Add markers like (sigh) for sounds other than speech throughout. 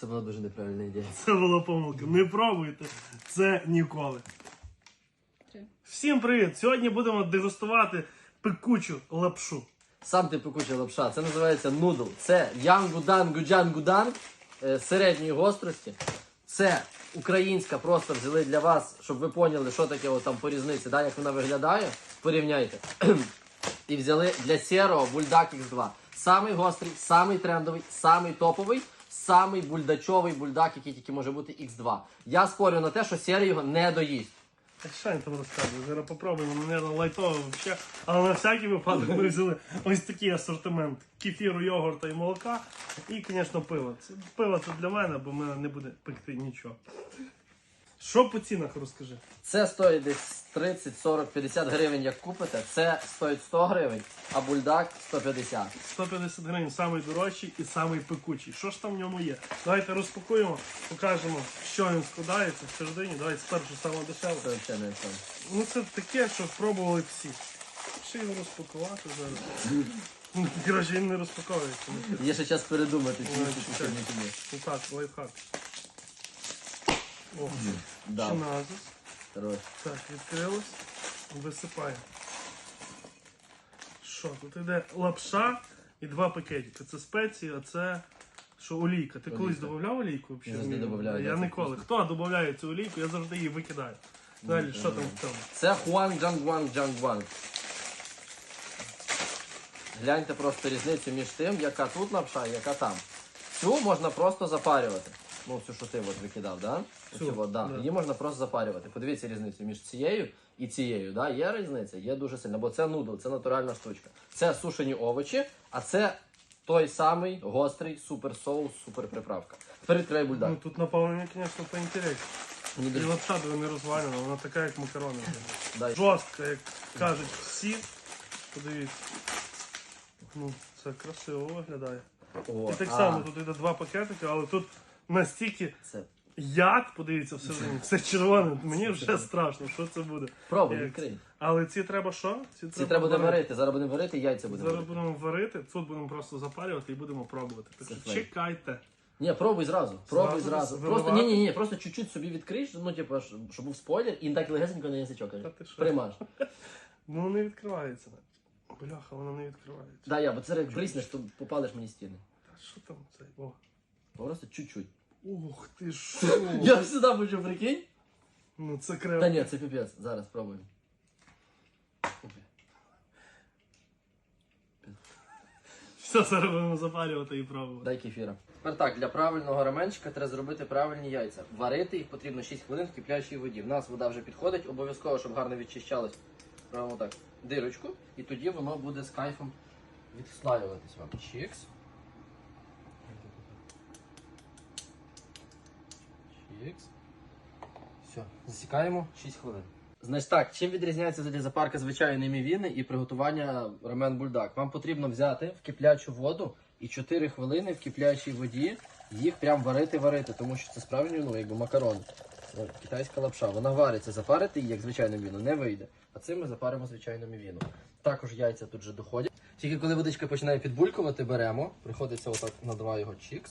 Це була дуже неправильна ідея. (laughs) Це була помилка. Не пробуйте це ніколи. Три. Всім привіт! Сьогодні будемо дегустувати пекучу лапшу. Сам ти пекуча лапша. Це називається нудл. Це янгудан гуджан гудан е, середньої гострості. Це українська просто взяли для вас, щоб ви поняли, що таке от там по різниці, да, як вона виглядає. Порівняйте. (clears throat) І взяли для сірого бульдак X2. Самий гострий, самий трендовий, самий топовий, самий бульдачовий бульдак, який тільки може бути X2. Я спорю на те, що сірий його не доїсть. А що я там розказую? Зараз попробуємо, мене лайтово взагалі. Але на всякий випадок ми взяли ось такий асортимент кефіру, йогурта і молока. І, звісно, пиво. Це пиво це для мене, бо в мене не буде пекти нічого. Що по цінах розкажи? Це стоїть десь 30, 40, 50 гривень, як купите. Це стоїть 100 гривень, а бульдак 150. 150 гривень самий дорожчий і самий пекучий. Що ж там в ньому є? Давайте розпакуємо, покажемо, що він складається всередині. Давайте спершу саме дешеве. Це взагалі не все. Ну це таке, що пробували всі. Що його розпакувати зараз? Ну, Коротше, він не розпаковується. Є ще час передумати, чи Ой, ні, чи чекай. ні, чи ні. Ну так, лайфхак. О, Да, чиназис. хорош. Так, відкрилось. Висипаємо. Що, тут йде лапша і два пакетики. Це спеції, а це що олійка. Ти колись Олійка. додавав олійку? взагалі? Завжди Ні. добавляю, Я да, це ніколи. Хто додає цю олійку, я завжди її викидаю. Далі, що там в цьому? Це Хуан Джангван Джангван. Гляньте просто різницю між тим, яка тут лапша і яка там. Цю можна просто запарювати. Ну, цю, що ти от викидав, да? Цю, от, да. да. Її можна просто запарювати. Подивіться різницю між цією і цією. Да? Є різниця, є дуже сильна, бо це нудл, це натуральна штучка. Це сушені овочі, а це той самий гострий супер соус, супер приправка. Тепер відкривай бульдак. Ну тут наповнення, звісно, поінтересно. Мені І дуже лапша диви, не розвалена, вона така, як макарони. дай. Жорстка, як кажуть всі. Подивіться. Ну, це красиво виглядає. О, І так а, само тут йде два пакетики, але тут настільки Це яд, подивіться всередині, все червоне. Мені вже страшно, що це буде. Пробуй, Як відкрий. Але ці треба що? Ці треба буде варити. Зараз будемо варити, яйця будемо. Зараз варити. будемо варити, тут будемо просто запарювати і будемо пробувати. Так що чекайте. Ні, пробуй зразу. Пробуй Зразу зразу. Просто ні, ні, ні, просто чуть-чуть собі відкриєш, ну типу, щоб був спойлер, і так легесенько на язичок. Приймаш. (laughs) Ну не відкривається. Бляха, воно не відкривається. Да, я, бо це як бриснеш, то попалиш мені стіни. Та що там це? О. Просто чуть-чуть. Ух ти що? Я сюди хочу, прикинь. Ну це Та ні, це піпець. Зараз пробуємо. Все, зараз будемо запарювати і пробувати. Дай кефіра. Тепер так, для правильного раменчика треба зробити правильні яйця. Варити їх потрібно 6 хвилин в киплячій воді. В нас вода вже підходить, обов'язково, щоб гарно відчищалось. Робимо так. Дирочку, і тоді воно буде з кайфом відслаюватись вам. Чікс. Чікс. Все, засікаємо 6 хвилин. Значить так, чим відрізняється взагалі запарка звичайної мівіни і приготування рамен бульдак? Вам потрібно взяти в киплячу воду і 4 хвилини в киплячій воді їх прям варити-варити, тому що це справжні, ну, якби макарони. Це Китайська лапша. Вона вариться, запарити її, як звичайну мівіну, не вийде. А цим ми запаримо звичайну мівіну. Також яйця тут же доходять. Тільки коли водичка починає підбулькувати, беремо, приходиться отак на два його чікс.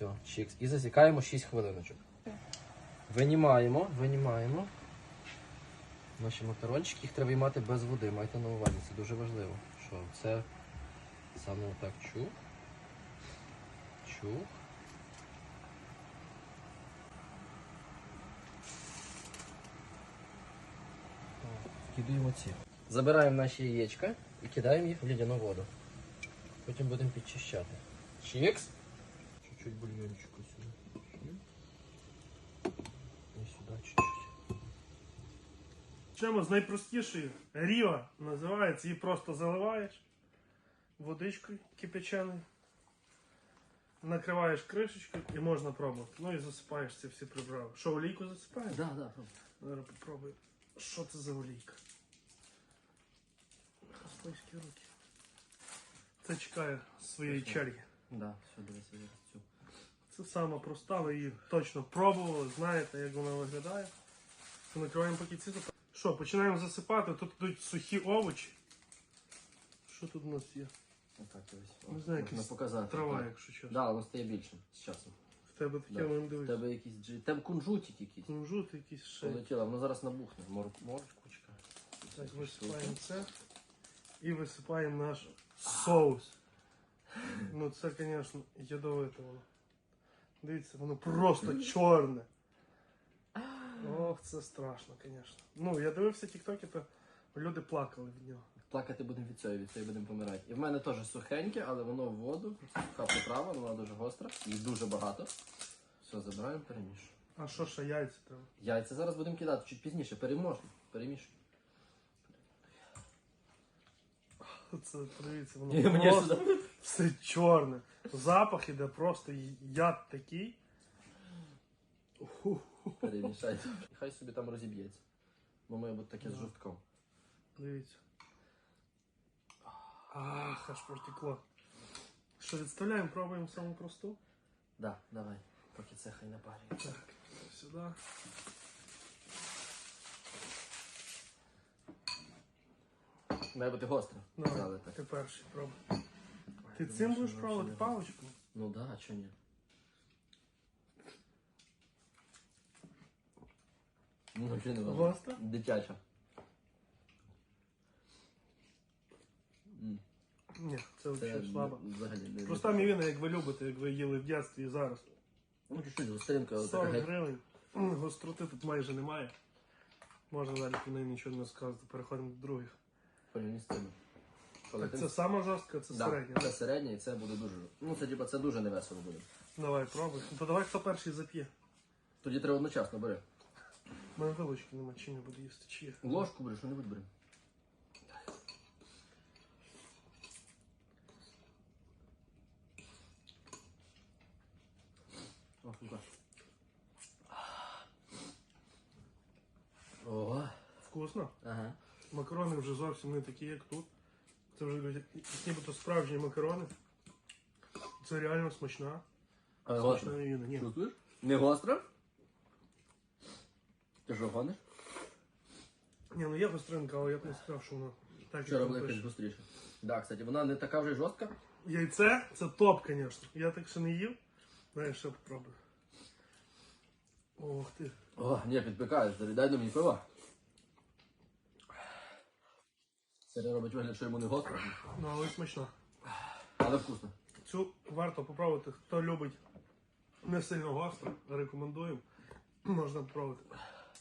Все, чікс. І засікаємо 6 хвилиночок. Винімаємо, винімаємо. Наші макарончики, їх треба виймати без води, майте на увазі, це дуже важливо. Що це саме отак чух. Чух. О, Вкидуємо ці. Забираємо наші яєчка і кидаємо їх в лідяну воду. Потім будемо підчищати. Чікс. Чуть-чуть бульйончику сюди. І сюди чуть-чуть. Чому з найпростішої ріва називається, її просто заливаєш водичкою кипяченою, накриваєш кришечкою і можна пробувати. Ну і засипаєш ці всі приправи. Що, олійку засипаєш? Да, да, Зараз попробую. Що це за олійка? Хастлийські руки. Це чекає своєї черги. да, все, дивися зараз цю. Це сама проста, ви її точно пробували, знаєте, як вона виглядає. Накриваємо пакетці. Що, починаємо засипати. Тут йдуть сухі овочі. Що тут у нас є? Отак дивись. Не знаю, якась показати. Трава, якщо чесно. Да, воно стає більшим з часом. В тебе таке Да. воно В тебе якийсь джи... Тебе кунжутик якийсь. Кунжут якийсь ще. Полетіло, воно зараз набухне. Мор... Морквочка. Так, висипаємо це. І висипаємо наш соус. (laughs) Ну це, звісно, ядовите воно. Дивіться, воно просто чорне. (gasps) Ох, це страшно, звісно. Ну, я дивився тіктоки, то люди плакали від нього. Плакати будемо від цієї, від цієї будемо помирати. І в мене теж сухеньке, але воно в воду. Суха приправа, вона дуже гостра. Їх дуже багато. Все, забираємо, перемішуємо. А що ще яйця треба? Яйця зараз будемо кидати чуть пізніше, переможемо. Перемішуємо. Це, подивіться, воно мені просто сюди. Все чорне. Запах іде просто яд такий. Ух, Перемішайте. І хай собі там розіб'ється. Бо має бути таке з жорстком. Дивіться. Ах, аж протекло. Що, відставляємо, пробуємо саму просту? Да, давай. Поки це хай напарює. Так, сюди. Має бути гостро. Давай, ти перший пробуй. Ти цим будеш не паличку? Ну да, чого ні? Ну, взагалі не. Гостро? Дитяча. М, Ні, це Це взагалі слабо. взагалі не Проста мівіна, як ви любите, як ви їли в дитинстві і зараз. Ну, чуть-чуть гостринка, але 40 така геть. гривень. М, Гостроти тут майже немає. Можна далі про неї нічого не сказати. Переходимо до других. Коли Так ти- це сама жорстка, це Да, середня. Це середня і це буде дуже. Ну, це типа це дуже невесело буде. Давай, пробуй. Ну, То давай хто перший зап'є. Тоді треба одночасно бери. У мене вилочки нема, чи не буду їсти, чи є. Ложку бери, що-небудь бери. О, сука. О, Вкусно. ага. Макарони вже зовсім не такі, як тут. Це вже як нібито справжні макарони. Це реально смачна. Смачна гостро? Ні. Чувствуєш? Не гостро? Ти що, гониш? Ні, ну є гостринка, але я б не сказав, що вона так Вчора була якась гостріша. Да, кстати, вона не така вже й жорстка. Яйце це топ, звісно. Я так ще не їв. Дай ще попробую. Ох ти. О, ні, підпікаєш, дай до мені пива. Це робить вигляд, що йому не гостро, Ну, але смачна. але вкусно. Цю варто попробувати. Хто любить не сильно гостро, рекомендуємо. Можна попробувати.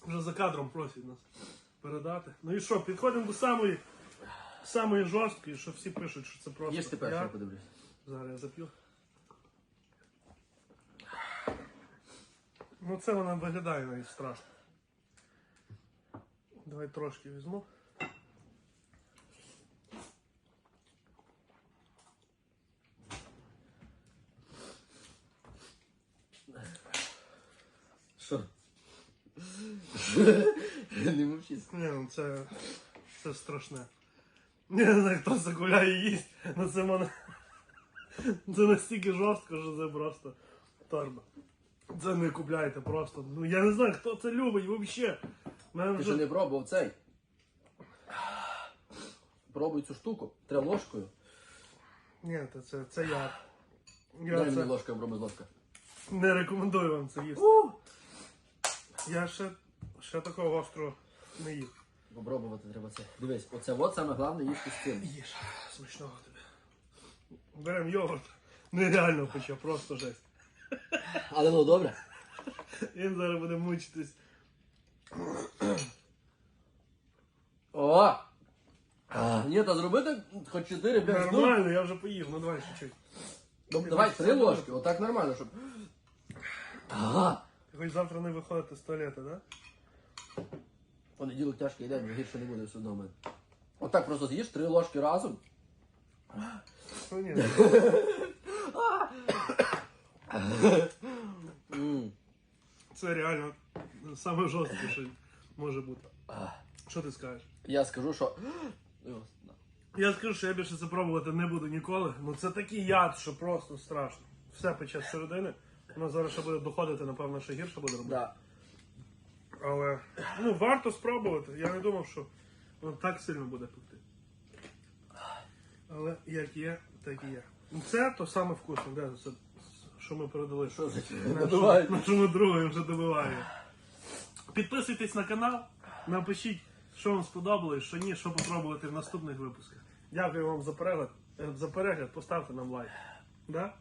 Вже за кадром просять нас передати. Ну і що, підходимо до самої, самої жорсткої, що всі пишуть, що це просто. Їж ти перше, я. я подивлюсь. Зараз я зап'ю. Ну це вона виглядає навіть страшно. Давай трошки візьму. Не мовчись. Ні, ну це, це страшне. Не знаю, хто це гуляє і їсть, але це мене. Це настільки жорстко, що це просто торба. Це не купляйте просто. Ну я не знаю, хто це любить взагалі. Мене Ти ще вже... не пробував цей. Пробуй цю штуку. Треба ложкою. Ні, це, це, це я. Дай Я мені це ложкою, пробуй з ложка. не рекомендую вам це їсти. Я ще, ще такого гострого не їв. Попробувати треба це. Дивись, оце от саме головне їсти з цим. Їж, смачного тобі. Беремо йогурт. Нереально хоча, просто жесть. Але ну добре. Він зараз буде мучитись. О! А, ні, та зробити хоч 4 5 штук. Нормально, я вже поїв, ну давай чуть-чуть. Ну, давай три ложки, отак нормально, щоб. Ага. Ти хоч завтра не виходити з туалету, да? Понеділок тяжкий день, гірше не буде все мене. Отак просто з'їш три ложки разом. Ну ні. М. Це реально саме жорстке, що може бути. Що ти скажеш? Я скажу, що. Я скажу, що я більше це пробувати не буду ніколи. Ну це такий яд, що просто страшно. Все пече з середини. Воно зараз ще буде доходити, напевно, ще гірше буде робити. Да. Але ну, варто спробувати. Я не думав, що воно так сильно буде пекти. Але як є, Так і є. Ну, Це то саме вкусне, де це, що ми передали. Що за Наш- Нашому другу вже добиває. Підписуйтесь на канал, напишіть, що вам сподобалось, що ні, що попробувати в наступних випусках. Дякую вам за перегляд. е, За перегляд, поставте нам лайк. Да?